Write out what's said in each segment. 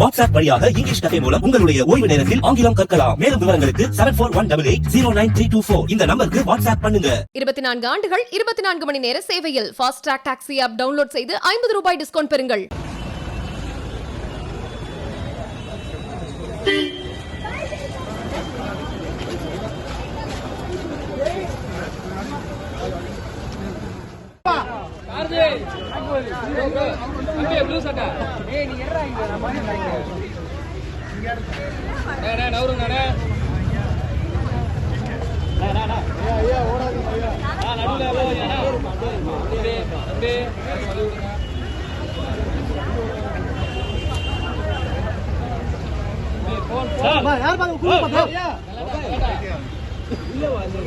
WhatsApp வழியாக English கதை மூலம் உங்களுடைய ஓய்வு நேரத்தில் ஆங்கிலம் கற்கலாம். மேலும் விவரங்களுக்கு seven four one double eight zero nine three two four இந்த நம்பருக்கு வாட்ஸ்அப் பண்ணுங்க. இருபத்தி நான்கு ஆண்டுகள் இருபத்தி நான்கு மணி நேர சேவையில் fast track taxi app download செய்து ஐம்பது ரூபாய் டிஸ்கவுண்ட் பெறுங்கள். யார் பாக்க குழு பாக்கியா இல்ல வாங்க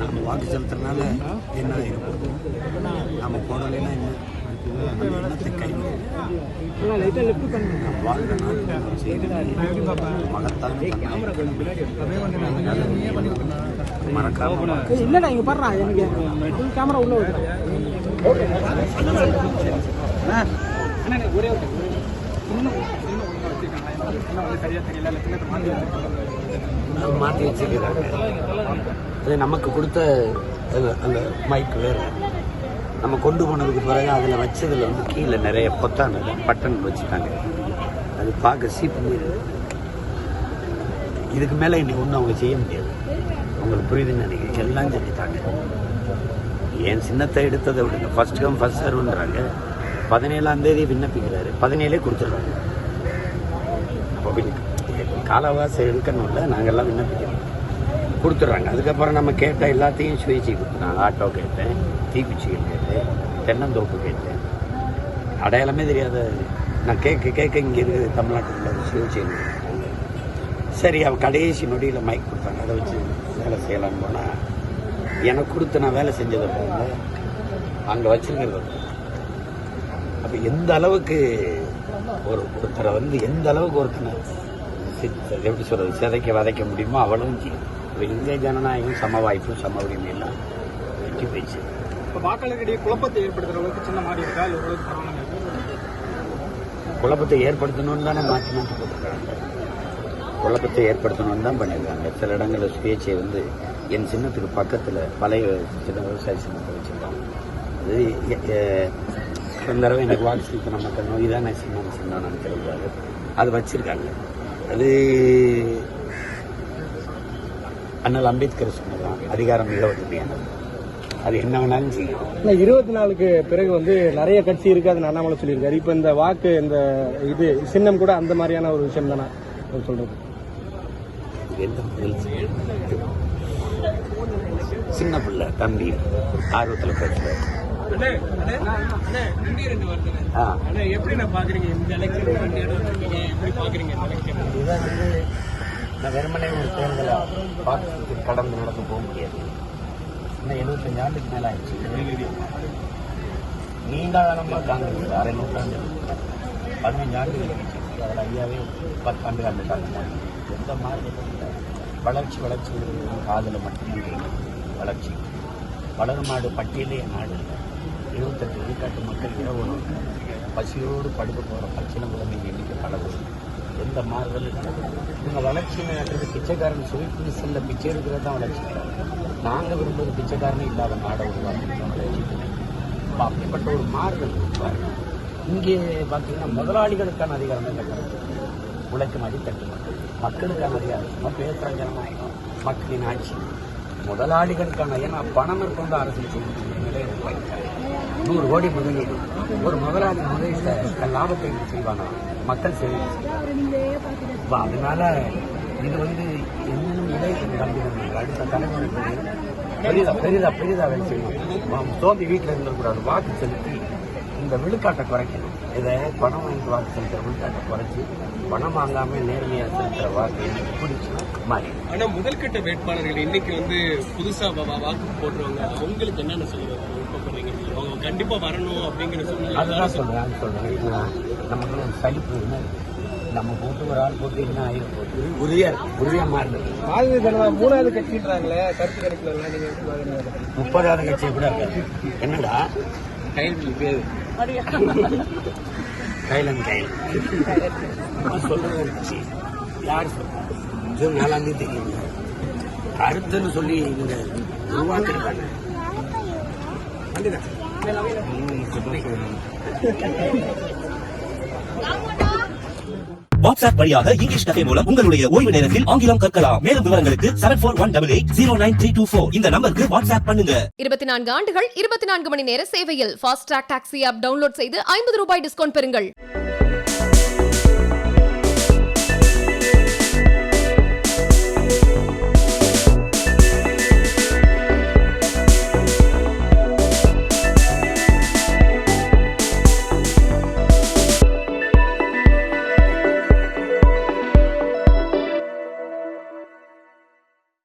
நம்ம வாக்கு செலுத்துறதுனால என்ன இருக்கும் நம்ம போடலைன்னா என்ன இல்லடா இங்க பாடுறா எனக்கு? கேமரா உள்ள ஒரே ஒரு இன்னும் வந்து சரியா தெரியல இல்லை சின்னத்தை மாற்றி வச்சிருக்கிறாங்க. அது நமக்கு கொடுத்த அந்த- மைக் வேறு. நம்ம கொண்டு போனதுக்கு பிறகு அதில் வச்சதில் வந்து கீழே நிறைய பொத்தான் பட்டன் வச்சுட்டாங்க. அது பார்க்க சீப்பு மாதிரி இதுக்கு மேலே இன்னைக்கு ஒன்றும் அவங்க செய்ய முடியாது. அவங்களுக்கு புரியுதுன்னு நினைக்கிறேன். எல்லாம் செஞ்சுட்டாங்க என் சின்னத்தை எடுத்ததை விடுங்க. ஃபர்ஸ்ட் கம் ஃபர்ஸ்ட் சர்வ்ன்றாங்க பதினேழாம் தேதி விண்ணப்பிக்கிறாரு. பதினேழே கொடுத்துட்றாங்க. அப்போ கால அவகாசம் எடுக்கணும்ல நாங்கள்லாம் விண்ணப்பிக்கிறோம். கொடுத்துட்றாங்க. அதுக்கப்புறம் நம்ம கேட்ட எல்லாத்தையும் சுயேட்சை கொடுத்துட்டாங்க ஆட்டோ கேட்டேன் தீக்குச்சிகள் கேட்டேன் தென்னந்தோப்பு கேட்டேன். அடையாளமே தெரியாத நான் கேட்க கேட்க இங்கே இருக்குது தமிழ்நாட்டுக்குள்ள சுயேட்சை சரி அவன் கடைசி நொடியில் மைக் கொடுத்தாங்க. அதை வச்சு வேலை செய்யலான்னு போனால் எனக்கு கொடுத்து நான் வேலை செஞ்சதை பாருங்க அங்கே வச்சுருக்கிறது. அப்போ எந்த அளவுக்கு ஒரு ஒருத்தரை வந்து எந்த அளவுக்கு ஒருத்தனை எப்படி சொல்றது. சிதைக்க வதைக்க முடியுமோ அவளும் இப்போ இந்திய ஜனநாயகம் சம வாய்ப்பு சம உரிமை எல்லாம் வெற்றி போயிடுச்சு இப்போ வாக்காளர்களிடையே குழப்பத்தை ஏற்படுத்துற அளவுக்கு சின்ன மாறி இருக்கா? இல்லை ஓரளவுக்கு பரவாயில்ல குழப்பத்தை ஏற்படுத்தணும்னு தானே மாற்றி மாற்றி போட்டிருக்காங்க. குழப்பத்தை ஏற்படுத்தணும்னு தான் பண்ணியிருக்காங்க. சில இடங்களில் சுயேட்சை வந்து என் சின்னத்துக்கு பக்கத்தில் பழைய சின்ன விவசாய சின்னத்தை வச்சுருக்காங்க. அது கடந்த தடவை எனக்கு வாக்கு செலுத்தின மக்கள் நோய் தானே சின்னம் சின்னம் நினைச்சிருக்காரு அது வச்சுருக்காங்க. அது அண்ணல் அம்பேத்கர் சொன்னதான் அதிகாரம் மிக வலிமையானது அது என்ன வேணாலும் செய்யும் இருபத்தி நாலுக்கு பிறகு வந்து நிறைய கட்சி இருக்கு அது அண்ணாமலை சொல்லியிருக்காரு. இப்போ இந்த வாக்கு இந்த இது சின்னம் கூட அந்த மாதிரியான ஒரு விஷயம் தானே அவர் சொல்றது? சின்ன பிள்ளை தம்பி ஆர்வத்தில் பேசுறாரு. வெறுமனே ஒரு தேர்தலை பார்த்து கடந்து நடந்து போக முடியாது. இன்னும் எழுபத்தஞ்சு ஆண்டுக்கு மேலே ஆயிடுச்சு. நீண்ட காலமாக காங்கிரஸ் அரை நூற்றாண்டு பதினஞ்சு ஆண்டுகள் அதில் ஐயாவே பத்தாண்டு ஆண்டு காலமாக எந்த மார்க்கத்தில் வளர்ச்சி வளர்ச்சி காதில் மட்டுமே வளர்ச்சி. வளரும் நாடு பட்டியலே நாடு இல்லை. இருபத்தெட்டு விழுக்காட்டு மக்கள் இரவு பசியோடு படுக்க போகிற பச்சின குழந்தைங்க எண்ணிக்கை பல எந்த மாறுதல் இவங்க வளர்ச்சி நடக்கிறது பிச்சைக்காரன் சுவிட்டு செல்ல பிச்சை எடுக்கிறது தான் வளர்ச்சி நாங்கள் விரும்புவது பிச்சைக்காரனே இல்லாத நாடை உருவாக்கணும் வளர்ச்சி அப்படிப்பட்ட ஒரு மாறுதல் இங்கே பார்த்தீங்கன்னா முதலாளிகளுக்கான அதிகாரம் தான் உழைக்கும் அடித்தட்டு மக்கள். மக்களுக்கான அதிகாரம். சும்மா பேசுகிற ஜனநாயகம் மக்களின் ஆட்சி. முதலாளிகளுக்கான ஏன்னா பணம் இருக்கொண்டு அரசியல் செய்யக்கூடிய நிலை நூறு கோடி முதலீடு. ஒரு முதலாளி முதலீட்டில் லாபத்தை செய்வானா? செய்வாங்க. மக்கள் சேவை அதனால இது வந்து என்னென்ன நிலை நம்பிக்கை அடுத்த தலைமுறைக்கு பெரிதா பெரிதா பெரிதா வேலை செய்யணும் சோம்பி வீட்டில் இருந்துக்கூடாது வாக்கு செலுத்தி இந்த விழுக்காட்டை குறைக்கணும். இதை பணம் வாங்கி வாக்கு செலுத்துற விழுக்காட்டை குறைச்சி பணம் வாங்காம நேர்மையாக செலுத்துற வாக்கு எனக்கு பிடிச்சுன்னா மாறி. ஆனா முதல்கட்ட வேட்பாளர்கள் இன்னைக்கு வந்து புதுசா வா- வா- வாக்கு போட்டுருவாங்க அவங்களுக்கு என்னென்ன சொல்லுவாங்க? அவங்க கண்டிப்பா வரணும் அப்படிங்கிற சூழ்நிலை அதுதான் சொல்றேன் அது சொல்றேன். ஏன்னா நமக்கு சலிப்பு என்ன இருக்கு? நம்ம போட்டு ஒரு ஆள் போட்டு என்ன ஆயிரம் போட்டு உறுதியா இருக்கு உறுதியா மாறுது. பாரதிய ஜனதா மூணாவது கட்சின்றாங்களே கருத்து பாக்குறீங்க முப்பதாவது கட்சியை கூட இருக்காது. என்னடா? கையில் பேர். கைலன் கையில். சொல்றது யார் சொல்றா ஜூன் நாலாம் தேதி தெரியும். கருத்துன்னு சொல்லி இவங்க உருவாக்கிருக்காங்க. சொல்றேன். வாட்ஸ்அப் வழியாக இங்கிலீஷ் கதை மூலம் உங்களுடைய ஓய்வு நேரத்தில் ஆங்கிலம் கற்கலாம். மேலும் விவரங்களுக்கு seven four one double eight zero nine three two four இந்த நம்பருக்கு வாட்ஸ்அப் பண்ணுங்க. இருபத்தி நான்கு ஆண்டுகள் இருபத்தி நான்கு மணி நேர சேவையில் ஃபாஸ்ட் டாக்ஸி ஆப் டவுன்லோட் செய்து ஐம்பது ரூபாய் டிஸ்கவுண்ட் பெறுங்கள்.